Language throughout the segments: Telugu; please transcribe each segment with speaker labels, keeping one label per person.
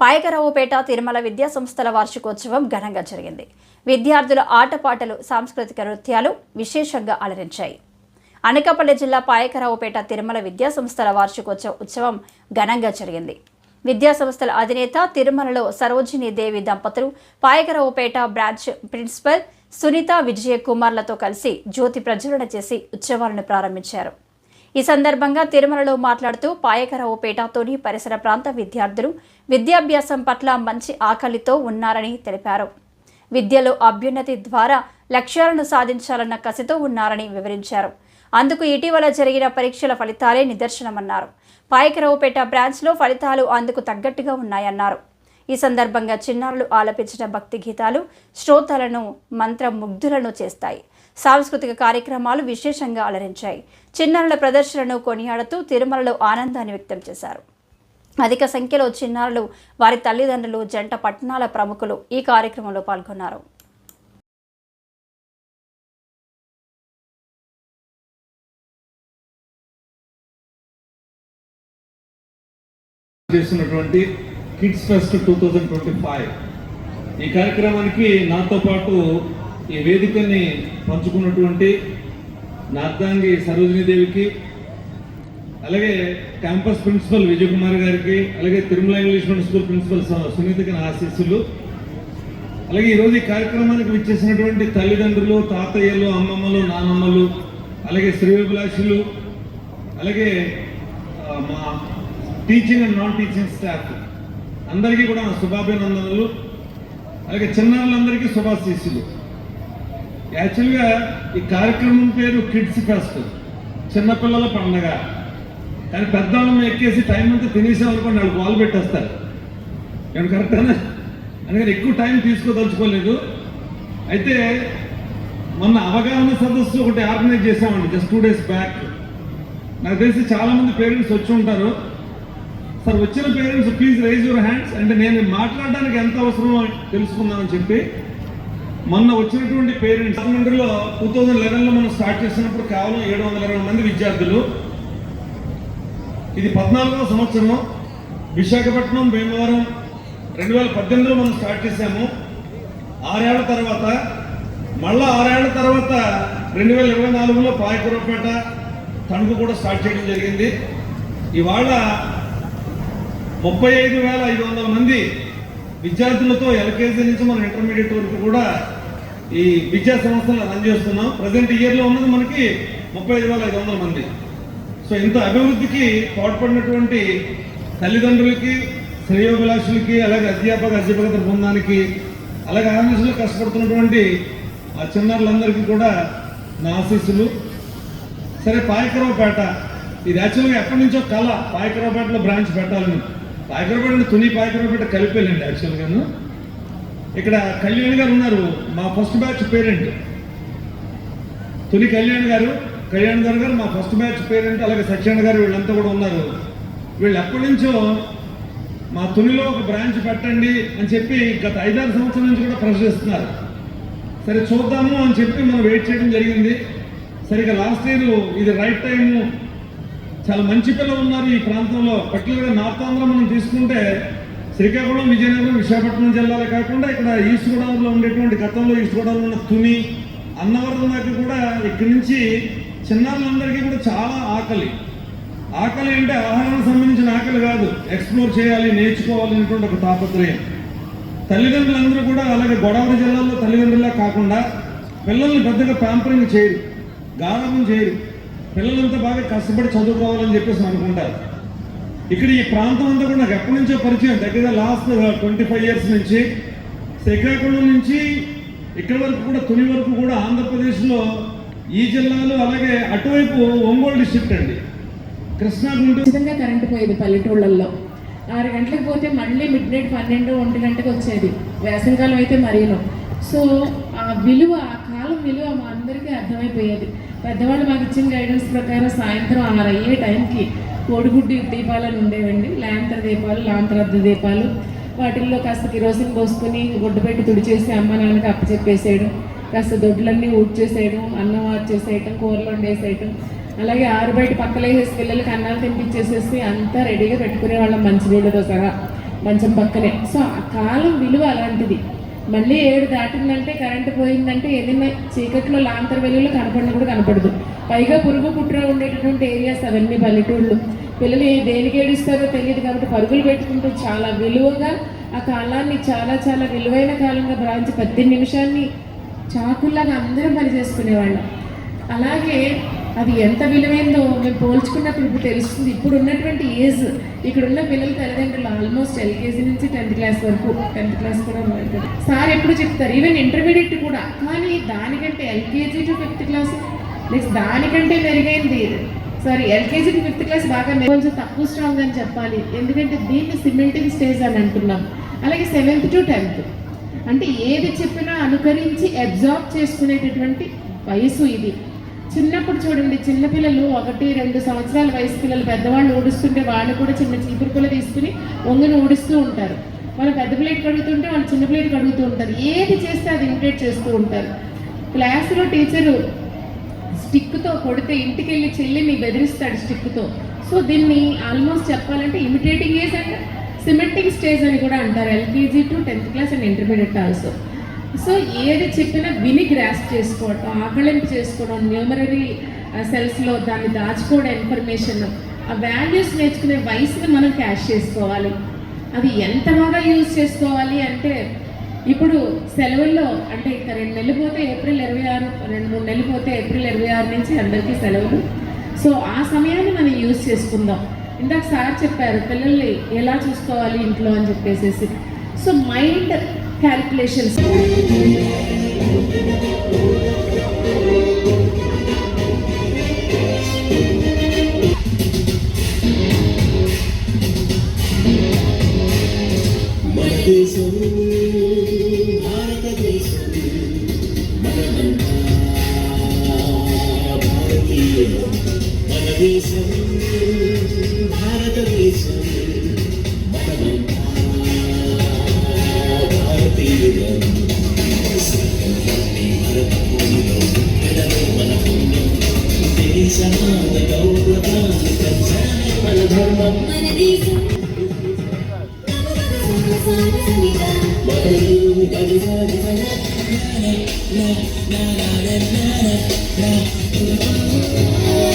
Speaker 1: పాయకరావుపేట తిరుమల విద్యా సంస్థల వార్షికోత్సవం ఘనంగా జరిగింది. విద్యార్థుల ఆటపాటలు సాంస్కృతిక నృత్యాలు విశేషంగా అలరించాయి. అనకాపల్లి జిల్లా పాయకరావుపేట తిరుమల విద్యా సంస్థల వార్షికోత్సవ ఉత్సవం ఘనంగా జరిగింది. విద్యా సంస్థల అధినేత తిరుమలలో సరోజిని దేవి దంపతులు పాయకరావుపేట బ్రాంచ్ ప్రిన్సిపల్ సునీత విజయ కుమార్లతో కలిసి జ్యోతి ప్రజ్వలన చేసి ఉత్సవాలను ప్రారంభించారు. ఈ సందర్భంగా తిరుమలలో మాట్లాడుతూ పాయకరావుపేటతోని పరిసర ప్రాంత విద్యార్థులు విద్యాభ్యాసం పట్ల మంచి ఆకలితో ఉన్నారని తెలిపారు. విద్యలో అభ్యున్నతి ద్వారా లక్ష్యాలను సాధించాలన్న కసితో ఉన్నారని వివరించారు. అందుకు ఇటీవల జరిగిన పరీక్షల ఫలితాలే నిదర్శనమన్నారు. పాయకరావుపేట బ్రాంచ్లో ఫలితాలు అందుకు తగ్గట్టుగా ఉన్నాయన్నారు. ఈ సందర్భంగా చిన్నారులు ఆలపించిన భక్తి గీతాలు శ్రోతలను మంత్రముగ్ధులను చేస్తాయి. సాంస్కృతిక కార్యక్రమాలు విశేషంగా అలరించాయి. చిన్నారుల ప్రదర్శనను కొనియాడుతూ తిరుమలలో ఆనందాన్ని వ్యక్తం చేశారు. అధిక సంఖ్యలో చిన్నారులు వారి తల్లిదండ్రులు జంట పట్టణాల ప్రముఖులు ఈ కార్యక్రమంలో పాల్గొన్నారు.
Speaker 2: చేస్తున్నటువంటి kids fest two thousand twenty five ఈ కార్యక్రమానికి నాతో పాటు ఈ వేదికని పంచుకున్నటువంటి నార్థాంగి సరోజినీదేవికి అలాగే క్యాంపస్ ప్రిన్సిపల్ విజయ్ కుమార్ గారికి అలాగే Tirumala English medium school principal సునీతకి నా ఆశీస్సులు. అలాగే ఈరోజు ఈ కార్యక్రమానికి విచ్చేసినటువంటి తల్లిదండ్రులు తాతయ్యలు అమ్మమ్మలు నానమ్మలు అలాగే శ్రీవిభిలాషులు అలాగే మా teaching and non teaching staff. అందరికీ కూడా శుభాభినందనలు. అలాగే చిన్నారులందరికీ శుభాశీస్సులు. యాక్చువల్గా ఈ కార్యక్రమం పేరు కిడ్స్ ఫెస్ట్. చిన్నపిల్లల పండగ. కానీ పెద్దవాళ్ళం ఎక్కేసి టైం అంతా తినేసాం అనుకోండి వాళ్ళు పెట్టేస్తారు. నేను కరెక్టేనా అందుకని ఎక్కువ టైం తీసుకోదలుచుకోలేదు. అయితే మొన్న అవగాహన సదస్సు ఒకటి ఆర్గనైజ్ చేసామండి జస్ట్ టూ డేస్ బ్యాక్. నాకు తెలిసి చాలామంది పేరెంట్స్ వచ్చి ఉంటారు. సార్ వచ్చిన parents please raise your hands. అంటే నేను మాట్లాడడానికి ఎంత అవసరమో తెలుసుకుందామని చెప్పి మొన్న వచ్చినటువంటి పేరెంట్స్ రాజమండ్రిలో టూ థౌజండ్ లెవెన్లో మనం స్టార్ట్ చేసినప్పుడు కేవలం ఏడు వందల ఇరవై మంది విద్యార్థులు. ఇది పద్నాలుగవ సంవత్సరం. విశాఖపట్నం భీమవరం రెండు వేల పద్దెనిమిదిలో మనం స్టార్ట్ చేసాము ఆరేళ్ళ తర్వాత మళ్ళా ఆరేళ్ళ తర్వాత రెండు వేల ఇరవై నాలుగులో పాయకూరపేట తణుకు కూడా స్టార్ట్ చేయడం జరిగింది. ఇవాళ ముప్పై ఐదు వేల ఐదు వందల మంది విద్యార్థులతో ఎల్కేజీ నుంచి మనం ఇంటర్మీడియట్ వరకు కూడా ఈ విద్యా సంస్థలను రన్ చేస్తున్నాం. ప్రజెంట్ ఇయర్లో ఉన్నది మనకి ముప్పై ఐదు వేల ఐదు వందల మంది. సో ఇంత అభివృద్ధికి తోడ్పడినటువంటి తల్లిదండ్రులకి శ్రేయోభిలాషులకి అలాగే అధ్యాపక అధ్యాపకత బృందానికి అలాగే ఆఫీసులో కష్టపడుతున్నటువంటి ఆ చిన్నారులందరికీ కూడా నా ఆశీస్సులు. సరే పాయకరావుపేట. ఇది యాక్చువల్గా ఎప్పటి నుంచో కళ పాయకరావుపేటలో బ్రాంచ్ పెట్టాలని. పాయకరావుపేట అంటే తుని పాయకరావుపేట కలిపేలండి యాక్చువల్గాను. ఇక్కడ కళ్యాణ్ గారు ఉన్నారు మా ఫస్ట్ బ్యాచ్ పేరెంట్. తొలి కళ్యాణ్ గారు కళ్యాణ్ గారు గారు మా ఫస్ట్ బ్యాచ్ పేరెంట్ అలాగే సత్యనారాయణ గారు వీళ్ళంతా కూడా ఉన్నారు. వీళ్ళు ఎప్పటి నుంచో మా తొలిలో ఒక బ్రాంచ్ పెట్టండి అని చెప్పి గత ఐదారు సంవత్సరాల నుంచి కూడా ప్రశ్నిస్తున్నారు సరే చూద్దాము అని చెప్పి మనం వెయిట్ చేయడం జరిగింది. సరిగ్గా లాస్ట్ ఇయర్ ఇది రైట్ టైము చాలా మంచి పిల్లలు ఉన్నారు ఈ ప్రాంతంలో. పర్టికులర్గా నార్త్ ఆంధ్ర మనం తీసుకుంటే శ్రీకాకుళం విజయనగరం విశాఖపట్నం జిల్లాలే కాకుండా ఇక్కడ ఈస్ట్ గోదావరిలో ఉండేటువంటి గతంలో ఈస్ట్ గోదావరిలో ఉన్న తుని అన్నవరం దాకా కూడా ఇక్కడి నుంచి చిన్నారులందరికీ కూడా చాలా ఆకలి. ఆకలి అంటే ఆహారానికి సంబంధించిన ఆకలి కాదు. ఎక్స్ప్లోర్ చేయాలి నేర్చుకోవాలి అనేటువంటి ఒక తాపత్రయం. తల్లిదండ్రులందరూ కూడా అలాగే గోదావరి జిల్లాలో తల్లిదండ్రులా కాకుండా పిల్లల్ని పెద్దగా ప్యాంపరింగ్ చేయరు గారాబం చేయరు. పిల్లలంతా బాగా కష్టపడి చదువుకోవాలని చెప్పేసి అనుకుంటారు. ఇక్కడ ఈ ప్రాంతం అంతా కూడా నాకు ఎప్పటి నుంచో పరిచయం. దగ్గర లాస్ట్ ట్వంటీ ఫైవ్ ఇయర్స్ నుంచి శ్రీకాకుళం నుంచి ఇక్కడ వరకు కూడా తుని వరకు కూడా ఆంధ్రప్రదేశ్లో ఈ జిల్లాలో అలాగే అటువైపు ఒంగోలు డిస్ట్రిక్ట్ అండి. కృష్ణా గుంటూరు.
Speaker 3: ఖచ్చితంగా కరెంటు పోయేది పల్లెటూళ్ళల్లో. ఆరు గంటలకు పోతే మళ్ళీ మిడ్ నైట్ పన్నెండు ఒంటి గంటకు వచ్చేది. వేసవికాలం అయితే మరీను. సో ఆ విలువ ఆ కాలం విలువ మా అందరికీ అర్థమైపోయేది. పెద్దవాళ్ళు మాకు ఇచ్చిన గైడెన్స్ ప్రకారం సాయంత్రం ఆరు అయ్యే టైంకి కోడిగుడ్డి దీపాలను ఉండేవండి. లాంతర దీపాలు లాంతరద్ద దీపాలు. వాటిల్లో కాస్త కిరోసిన్ పోసుకొని గుడ్డ పెట్టి తుడిచేసి అమ్మ నాన్నకి అప్పచెప్పేసేయడం. కాస్త దొడ్లన్నీ ఊడ్చేసేయడం అన్నం ఆర్చేసేయటం కూరలు వండేసేయటం. అలాగే ఆరు బయట పక్కలేసేసి పిల్లలకి అన్నాలు తినిపించేసేసి అంతా రెడీగా పెట్టుకునే వాళ్ళం మంచినీళ్ళతో సహా. మంచం పక్కనే. సో ఆ కాలం విలువ అలాంటిది. మళ్ళీ ఏడు దాటిందంటే కరెంటు పోయిందంటే ఏదైనా చీకట్లో లాంతర్ వెలుగులో కనపడిన కూడా కనపడదు. పైగా పురుగు పుట్ర ఉండేటటువంటి ఏరియాస్ అవన్నీ పల్లెటూళ్ళు పిల్లలు దేనికి ఏడుస్తారో తెలియదు కాబట్టి పరుగులు పెట్టుకుంటూ చాలా విలువగా ఆ కాలాన్ని చాలా చాలా విలువైన కాలంగా భావించి పద్దెనిమిది నిమిషాన్ని చాకుల్లాగా అందరం పనిచేసుకునేవాళ్ళం. అలాగే అది ఎంత విలువైందో మేము పోల్చుకున్నప్పుడు ఇప్పుడు తెలుస్తుంది. ఇప్పుడు ఉన్నటువంటి ఏజ్ ఇక్కడ ఉన్న పిల్లల తల్లిదండ్రులు ఆల్మోస్ట్ ఎల్కేజీ నుంచి టెన్త్ క్లాస్ వరకు టెన్త్ క్లాస్ కూడా ఉంటుంది. సార్ ఎప్పుడు చెప్తారు? ఈవెన్ ఇంటర్మీడియట్ కూడా. కానీ దానికంటే LKG to fifth class next దానికంటే మెరుగైంది sorry LKG to fifth class బాగా కొంచెం తక్కువ స్ట్రాంగ్ అని చెప్పాలి. ఎందుకంటే దీన్ని సిమెంటింగ్ స్టేజ్ అని అంటున్నాం. అలాగే సెవెంత్ టు టెన్త్ అంటే ఏది చెప్పినా అనుకరించి అబ్జార్బ్ చేసుకునేటటువంటి వయసు ఇది. చిన్నప్పుడు చూడండి చిన్నపిల్లలు ఒకటి రెండు సంవత్సరాల వయసు పిల్లలు పెద్దవాళ్ళు ఊడుస్తుంటే వాళ్ళు కూడా చిన్న చీపురు పుల్ల తీసుకుని ఒంగుని ఊడుస్తూ ఉంటారు. వాళ్ళు పెద్ద ప్లేట్ కడుగుతుంటే వాళ్ళు చిన్న ప్లేట్ కడుగుతూ ఉంటారు. ఏది చేస్తే అది ఇమిటేట్ చేస్తూ ఉంటారు. క్లాసులో టీచరు స్టిక్తో కొడితే ఇంటికి వెళ్ళి చెల్లిని బెదిరిస్తాడు స్టిక్తో. సో దీన్ని ఆల్మోస్ట్ చెప్పాలంటే imitating age and. Cementing stage అని కూడా అంటారు. LKG to tenth class and intermediate also. So ఏది చెప్పినా విని గ్రాస్ చేసుకోవడం ఆకలింపు చేసుకోవడం న్యూమరీ సెల్స్లో దాన్ని దాచుకోవడం ఇన్ఫర్మేషన్ ఆ వాల్యూస్ నేర్చుకునే వయసుని మనం క్యాష్ చేసుకోవాలి. అది ఎంత బాగా యూజ్ చేసుకోవాలి అంటే ఇప్పుడు సెలవుల్లో అంటే ఇక రెండు నెలలు పోతే ఏప్రిల్ ఇరవై ఆరు రెండు మూడు నెలలు పోతే ఏప్రిల్ ఇరవై ఆరు నుంచి అందరికీ సెలవులు. సో ఆ సమయాన్ని మనం యూజ్ చేసుకుందాం. ఇందాక సార్ చెప్పారు పిల్లల్ని ఎలా చూసుకోవాలి ఇంట్లో అని చెప్పేసేసి. సో మైండ్ క్యాలిక్యులేషన్స్
Speaker 4: భారతదేశం మన దేశం భారతదేశం Música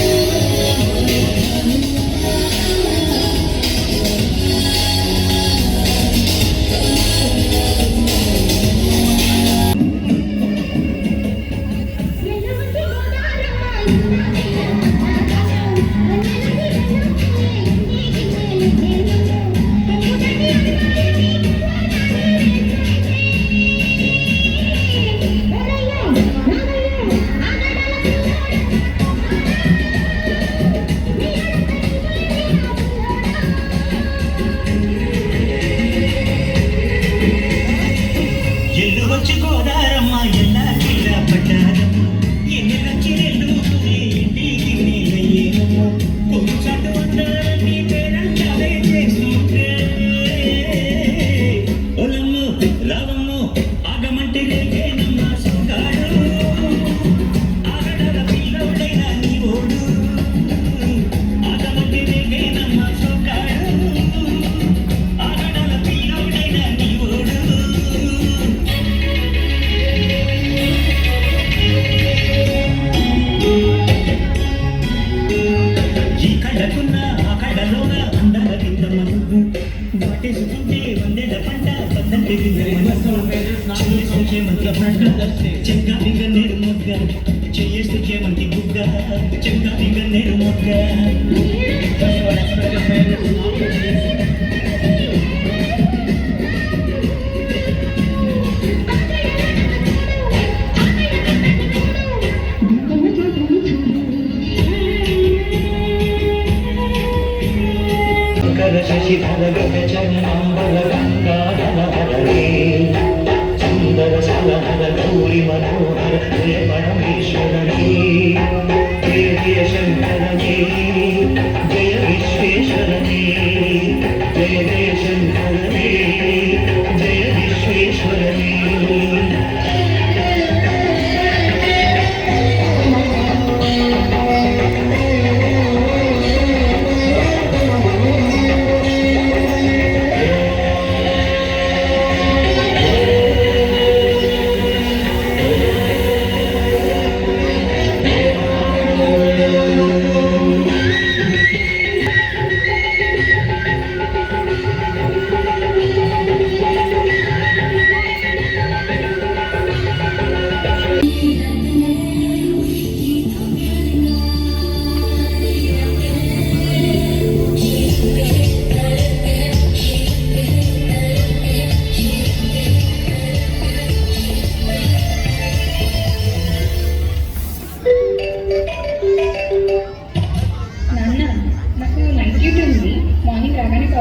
Speaker 4: again.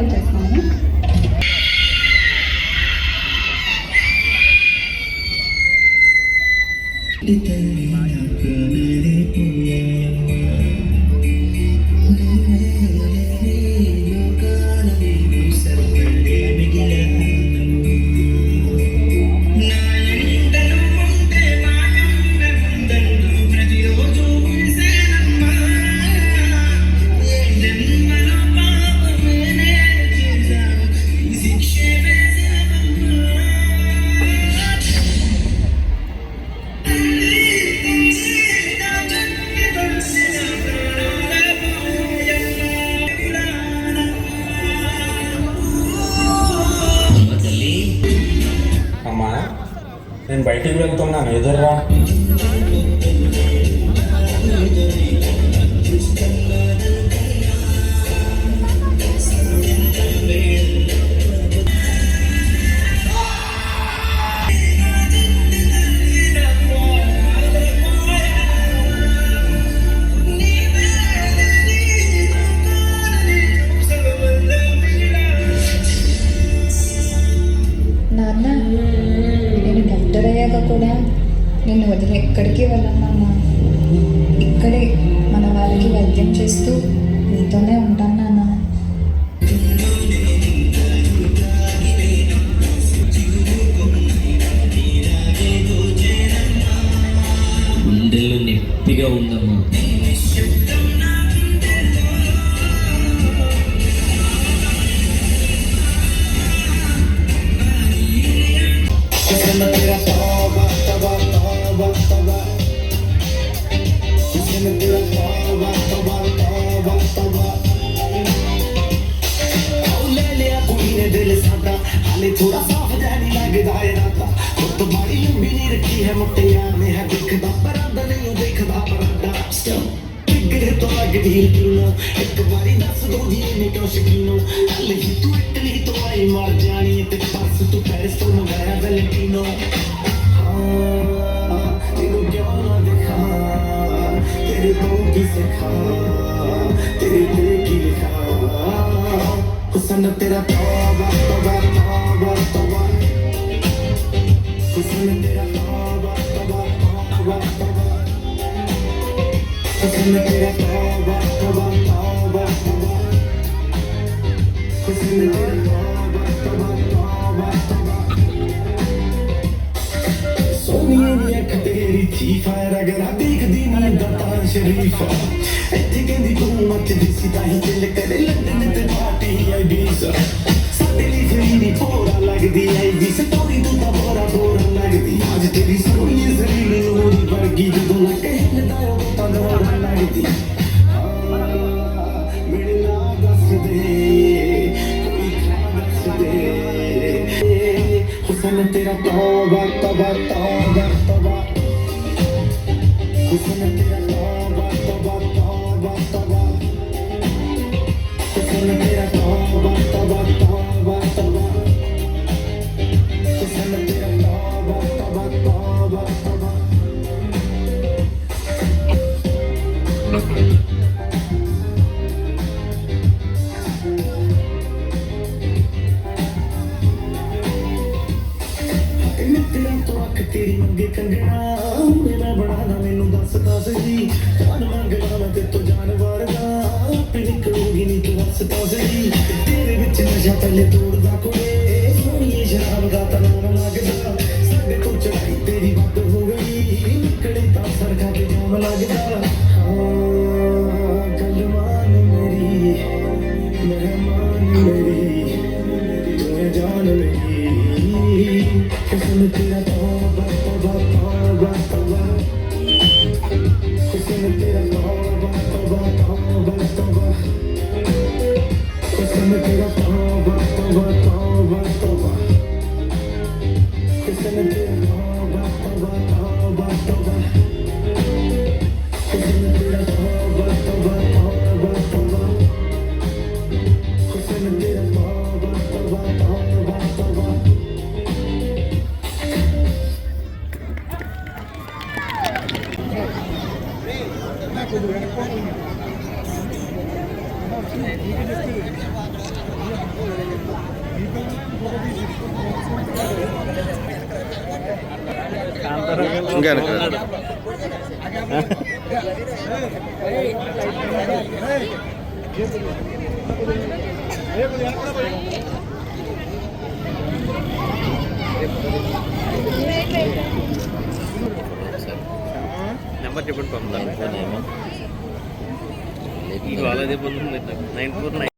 Speaker 4: ఫెస్టివల్ చేస్తాము
Speaker 5: दिल सादा, हाले
Speaker 6: थोड़ा साफ़ जानी लगदा है नाता तो बड़ी लंबी नहीं रखी है मुटिया ने है दिखदा बरादा नहीं दिखदा बरादा स्टिल बिगड़े तो लगदी ही पीनो एक बारी दस दो दिए ने क्यों शकीनो। हाले ही तू इटली तो आई, मर जानी ते पास। तू पेरिस तो मंगाया वेलेंटिनो हाँ, तेरे क्यों ना दिखा? तेरे की सिखा, तेरे दिल की लिखा। हुसन, तेरा प्यार ਸੋਨੀਏ ਦੀ ਅੱਖ ਤੇਰੀ ਥੀ ਫਾਇਰ ਅਗਰ ਆ ਦੇਖਦੀ ਨੀ ਦਤਾਂ ਸ਼ਰੀਫ ਇੱਥੇ ਕਹਿੰਦੀ ਤੂੰ ਮੱਚ ਦਿਸੀ ਤਾਂ ਹੀ ਦਿਲ ਕਰੇ ਲੰਡਨ ਤੇ ਪਾਰਟੀ ਆਈ ਬੀਸ ਸਾਡੇ ਲਈ ਫਰੀ ਨਹੀਂ ਥੋੜਾ ਲੱਗਦੀ ਆਈ
Speaker 7: ਬੀਸ
Speaker 8: నెంబర్ చెప్పండి పంపుతాను ఫోన్ ఏమో ఇవాళ అదే పొందుతుంది నైన్ ఫోర్ నైన్